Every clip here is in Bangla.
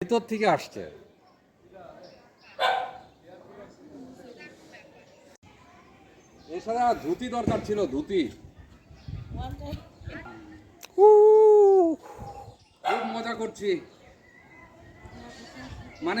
ভিতর থেকে আসছে। এছাড়া ধুতি দরকার ছিল ধুতি। খুব মজা করছি। মানে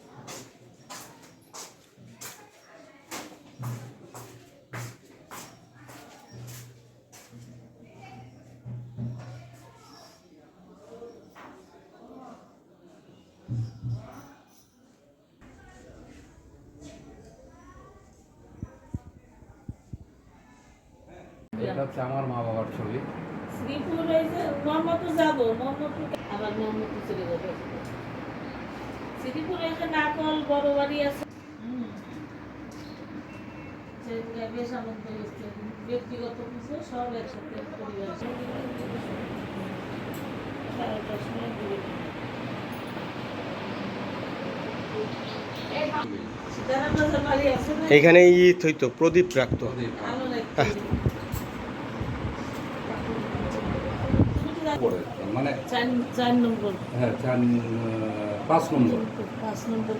হচ্ছে আমার মা বাবার ছবি শ্রীপুর হয়েছে যাব আবার চলে যাব শ্রীপুর হয়েছে নাকল বড় বাড়ি আছে ব্যক্তিগত সব একসাথে পরিবার এখানে ঈদ হইতো প্রদীপ রাখতো মানে চার নম্বর। হ্যাঁ চার পাঁচ নম্বর। পাঁচ নম্বর।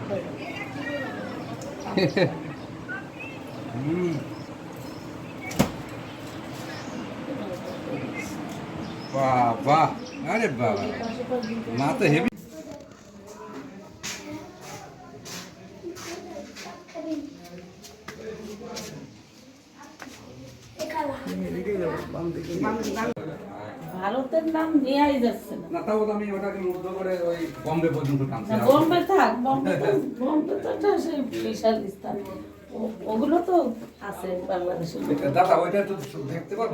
বাহ বাহ আরে বাবা মা তো হেভি। ভারতের নাম নেওয়াই যাচ্ছে না। তাও আমি ওটাকে মুগ্ধ করে ওই বম্বে পর্যন্ত টানছি বোম্বে থাক বম্বে তো বম্বে তো একটা সেই বিশাল স্থান। ওগুলো তো আছে বাংলাদেশের দাদা ওইটা তো দেখতে পারব